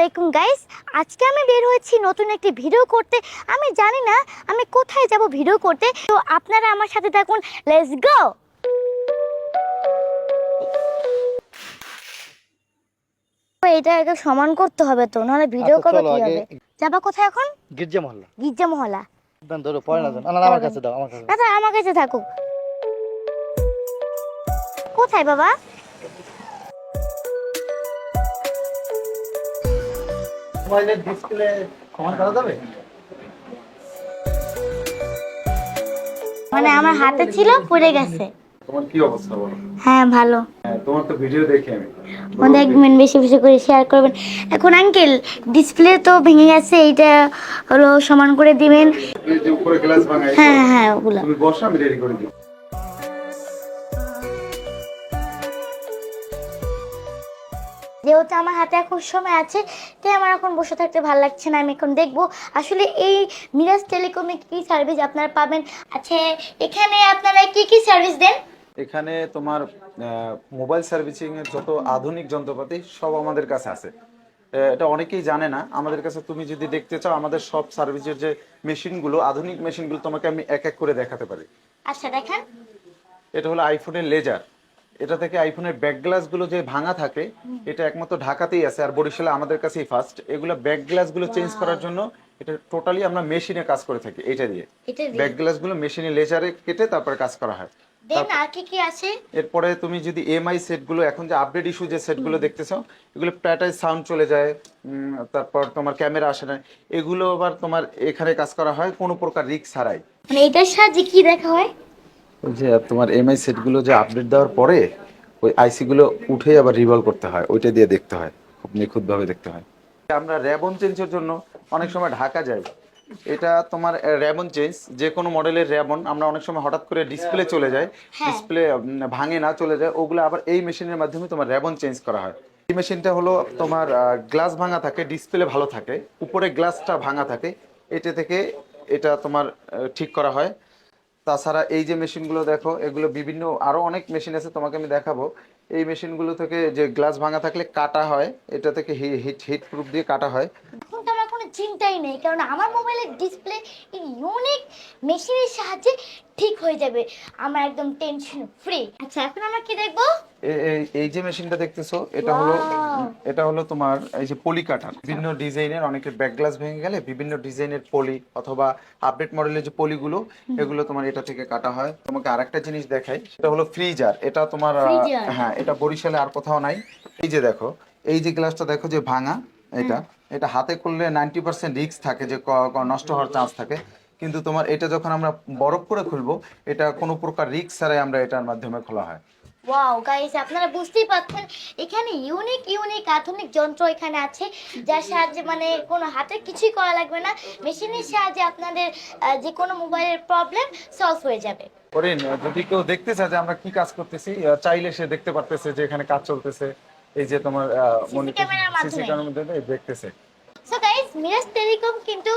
আলাইকুম গাইস আজকে আমি বের হয়েছি নতুন একটি ভিডিও করতে। আমি জানি না আমি কোথায় যাব ভিডিও করতে। তো আপনারা আমার সাথে থাকুন। লেটস গো এটা আগে সমান করতে হবে তো নাহলে ভিডিও আচ্ছা, করবে আগে- কীভাবে যাবা কোথায় এখন? গির্জা মহল্লা। গির্জা মহলা দান ধরো পরে না আমার কাছে দাও আমার কাছে স্যার আমার কাছে থাকুক। কোথায় বাবা? মোবাইলের ডিসপ্লে সমান করা যাবে? মানে আমার হাতে ছিল পড়ে গেছে। তোমার কি অবস্থা বলো? হ্যাঁ ভালো। হ্যাঁ তোমার তো ভিডিও দেখি আমি। দেখবেন বেশি বেশি করে শেয়ার করবেন। এখন আঙ্কেল ডিসপ্লে তো ভেঙে গেছে এইটা হলো সমান করে দিবেন। হ্যাঁ হ্যাঁ হ্যাঁ ওগুলো। তুমি বসো আমি রেডি করে দিই যেহেতু আমার হাতে এখন সময় আছে তাই আমার এখন বসে থাকতে ভালো লাগছে না। আমি এখন দেখব। আসলে এই মিরাজ টেলিকমে কি সার্ভিস আপনারা পাবেন? আচ্ছা এখানে আপনারা কি কি সার্ভিস দেন? এখানে তোমার মোবাইল সার্ভিসিং এর যত আধুনিক যন্ত্রপাতি সব আমাদের কাছে আছে। এটা অনেকেই জানে না। আমাদের কাছে তুমি যদি দেখতে চাও আমাদের সব সার্ভিসের যে মেশিনগুলো আধুনিক মেশিনগুলো তোমাকে আমি এক এক করে দেখাতে পারি। আচ্ছা দেখেন। এটা হলো আইফোনের লেজার এটা থেকে আইফোনের ব্যাক গ্লাসগুলো যে ভাঙা থাকে এটা একমাত্র ঢাকাতেই আছে আর বরিশালে আমাদের কাছেই ফার্স্ট এগুলো ব্যাক গ্লাসগুলো চেঞ্জ করার জন্য এটা টোটালি আমরা মেশিনে কাজ করে থাকি এটা দিয়ে? ব্যাক গ্লাসগুলো মেশিনে লেজারে কেটে তারপরে কাজ করা হয়। এরপরে তুমি যদি এমআই সেটগুলো এখন যে আপডেট ইস্যু যে সেটগুলো দেখতেছো এগুলো প্যাটাই সাউন্ড চলে যায় তারপর তোমার ক্যামেরা আসে না। এগুলো আবার তোমার এখানে কাজ করা হয় কোনো প্রকার রিস্ক ছাড়াই। মানে এটার সাহায্যে কি দেখা হয়? ওই যে তোমার এমআই সেটগুলো যে আপডেট দেওয়ার পরে ওই আইসি গুলো উঠে আবার রিভলভ করতে হয় ওইটা দিয়ে দেখতে হয় খুব নিখুঁতভাবে দেখতে হয়। আমরা র্যাবন চেঞ্জের জন্য অনেক সময় ঢাকা যাই। এটা তোমার র্যাবন চেঞ্জ যে কোনো মডেলের র্যাবন আমরা অনেক সময় হঠাৎ করে ডিসপ্লে চলে যায় ডিসপ্লে ভাঙে না চলে যায় ওগুলো আবার এই মেশিনের মাধ্যমে তোমার র্যাবন চেঞ্জ করা হয়। এই মেশিনটা হলো তোমার গ্লাস ভাঙা থাকে ডিসপ্লে ভালো থাকে উপরে গ্লাসটা ভাঙা থাকে এটা থেকে এটা তোমার ঠিক করা হয়। তাছাড়া এই যে মেশিনগুলো দেখো, এগুলো বিভিন্ন, আরও অনেক মেশিন আছে, তোমাকে আমি দেখাবো। এই মেশিনগুলো থেকে যে গ্লাস ভাঙা থাকলে কাটা হয়, এটা থেকে হিট হিট প্রুফ দিয়ে কাটা হয় এখন তো আমার কোনো চিন্তাই নেই কারণ আমার মোবাইলের ডিসপ্লে এই ইউনিক মেশিনের সাহায্যে ঠিক হয়ে যাবে। আমার একদম টেনশন ফ্রি আচ্ছা এখন আমরা কি দেখব? এই- এই যে মেশিনটা দেখতেছো এটা হলো এটা হলো তোমার এই যে পলি কাটার বিভিন্ন ডিজাইনের অনেকের ব্যাক গ্লাস ভেঙে গেলে বিভিন্ন ডিজাইনের পলি অথবা আপডেট মডেলের যে পলিগুলো এগুলো তোমার এটা থেকে কাটা হয়। তোমাকে আরেকটা জিনিস দেখাই সেটা হলো ফ্রিজার এটা তোমার হ্যাঁ এটা বরিশালে আর কোথাও নাই। এই যে দেখো এই যে গ্লাসটা দেখো যে ভাঙা এটা। এটা হাতে করলে নাইনটি পার্সেন্ট রিস্ক থাকে যে নষ্ট হওয়ার চান্স থাকে। কিন্তু তোমার এটা যখন আমরা বরফ করে খুলবো এটা কোনো প্রকার রিস্ক ছাড়াই আমরা এটার মাধ্যমে খোলা হয়। ওয়াও গাইস আপনারা বুঝতেই পারছেন এখানে ইউনিক ইউনিক আধুনিক যন্ত্র এখানে আছে যার সাহায্যে মানে কোনো হাতে কিছুই করা লাগবে না। মেশিনের সাহায্যে আপনাদের যে কোনো মোবাইলের প্রবলেম সলভ হয়ে যাবে। করিন যদি কেউ দেখতে চায় যে আমরা কি কাজ করতেছি চাইলে সে দেখতে পারতেছে যে এখানে কাজ চলতেছে। এই যে তোমার মাধ্যমে। সিসি ক্যামেরার মধ্যে দেখতেছে। সো গাইস মিরাজ টেলিকম কিন্তু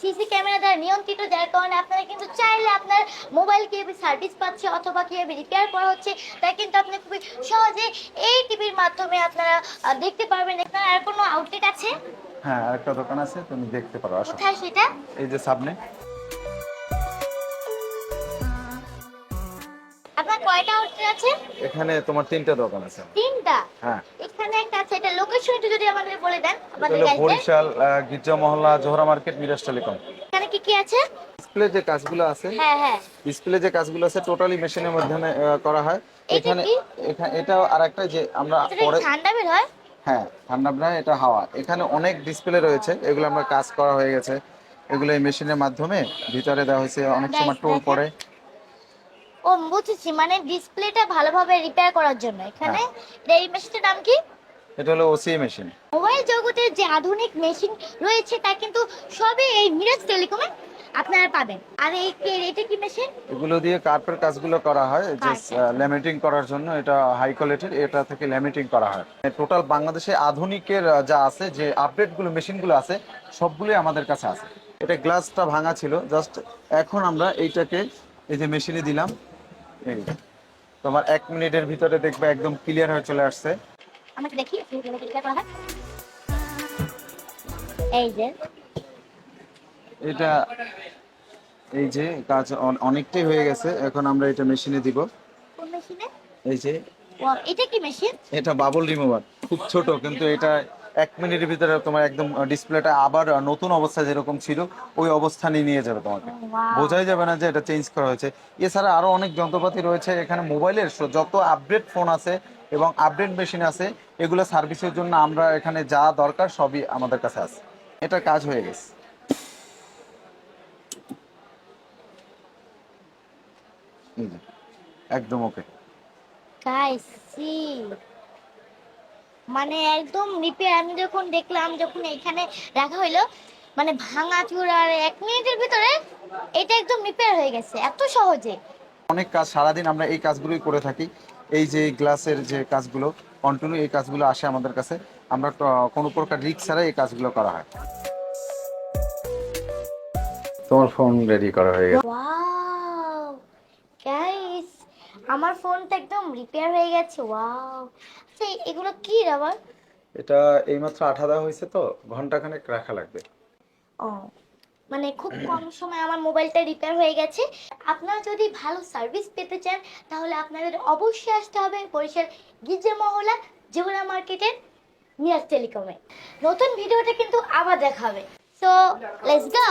সিসি ক্যামেরা দ্বারা নিয়ন্ত্রিত যার কারণে আপনারা কিন্তু চাইলে আপনার মোবাইল কীভাবে সার্ভিস পাচ্ছে অথবা কীভাবে রিপেয়ার করা হচ্ছে তা কিন্তু আপনি খুবই সহজে এই টিভির মাধ্যমে আপনারা দেখতে পারবেন। আপনার আর কোনো আউটলেট আছে? হ্যাঁ আরেকটা দোকান আছে তুমি দেখতে পারো আসো। কোথায় সেটা? এই যে সামনে। কয়টা আউটলেট আছে? এখানে তোমার তিনটা দোকান আছে। তিনটা? হ্যাঁ। এখানে একটা আছে এটা লোকেশন একটু যদি আমাদের বলে দেন আমাদের হলো বরিশাল গির্জা মহল্লা জোহরা মার্কেট মিরাজ টেলিকম। এখানে কি কি আছে? ডিসপ্লে যে কাজগুলো আছে হ্যাঁ হ্যাঁ। ডিসপ্লে যে কাজগুলো আছে টোটালি মেশিনের মাধ্যমে করা হয়। এখানে এটাও আরেকটা যে আমরা এটা পরে ঠান্ডা বের হয়? হ্যাঁ ঠান্ডা প্রায় এটা হাওয়া। এখানে অনেক ডিসপ্লে রয়েছে এগুলো আমরা কাজ করা হয়ে গেছে। এগুলো এই মেশিনের মাধ্যমে ভিতরে দেওয়া হয়েছে অনেক সময় টোল। পড়ে ও বুঝেছি। মানে ডিসপ্লেটা ভালোভাবে রিপেয়ার করার জন্য। এখানে হ্যাঁ। এই মেশিনটার নাম কি? এটা হলো ওসি মেশিন মোবাইল জগতের যে আধুনিক মেশিন রয়েছে তা কিন্তু সবই এই মিরাজ টেলিকমে আপনারা পাবেন। আর এই এটা কি মেশিন এগুলো দিয়ে কার্পের কাজগুলো করা হয় যে আচ্ছা। ল্যামিটিং করার জন্য এটা হাই কোয়ালিটির এটা থেকে ল্যামিটিং করা হয়। টোটাল বাংলাদেশে আধুনিকের যা আছে যে আপডেটগুলো মেশিনগুলো আছে সবগুলোই আমাদের কাছে আছে। এটা গ্লাসটা ভাঙা ছিল জাস্ট এখন আমরা এইটাকে এই যে মেশিনে দিলাম। তোমার এক মিনিটের ভিতরে দেখবে একদম ক্লিয়ার হয়ে চলে আসছে। আমাকে দেখি করা হয়? এই যে। এটা এই যে কাজ অনেকটাই হয়ে গেছে এখন আমরা এটা মেশিনে দিব। কোন মেশিনে এই যে। এটা কি মেশিন এটা বাবল রিমুভার খুব ছোট কিন্তু এটা এক মিনিটের ভিতরে তোমার একদম ডিসপ্লেটা আবার নতুন অবস্থা যেরকম ছিল ওই অবস্থানে নিয়ে যাবে তোমাকে। বোঝাই যাবে না যে এটা চেঞ্জ করা হয়েছে। এছাড়া আরও অনেক যন্ত্রপাতি রয়েছে এখানে মোবাইলের যত আপডেট ফোন আছে এবং আপডেট মেশিন আছে এগুলো সার্ভিসের জন্য আমরা এখানে যা দরকার সবই আমাদের কাছে আছে। এটা কাজ হয়ে গেছে। একদম ওকে গাইস সি মানে একদম রিপেয়ার আমি যখন দেখলাম যখন এখানে রাখা হইল মানে ভাঙা চূড়ার এক মিনিটের ভিতরে এটা একদম রিপেয়ার হয়ে গেছে এত সহজে। অনেক কাজ সারাদিন আমরা এই কাজগুলোই করে থাকি। এই যে গ্লাসের যে কাজগুলো কন্টিনিউ এই কাজগুলো আসে আমাদের কাছে। আমরা কোনো প্রকার রিক্স ছাড়া এই কাজগুলো করা হয়। তোমার ফোন রেডি করা হয়ে গেছে। আমার ফোনটা একদম রিপেয়ার হয়ে গেছে ওয়াও। আচ্ছা এগুলো কি রাবার এটা এইমাত্র আঠা দেওয়া হয়েছে তো ঘন্টাখানেক রাখা লাগবে। ও মানে খুব কম সময় আমার মোবাইলটা রিপেয়ার হয়ে গেছে। আপনারা যদি ভালো সার্ভিস পেতে চান তাহলে আপনাদের অবশ্যই আসতে হবে বরিশাল গির্জা মহলা যমুনা মার্কেটের মিরাজ টেলিকমে। নতুন ভিডিওটা কিন্তু আবার দেখাবে সো লেটস গো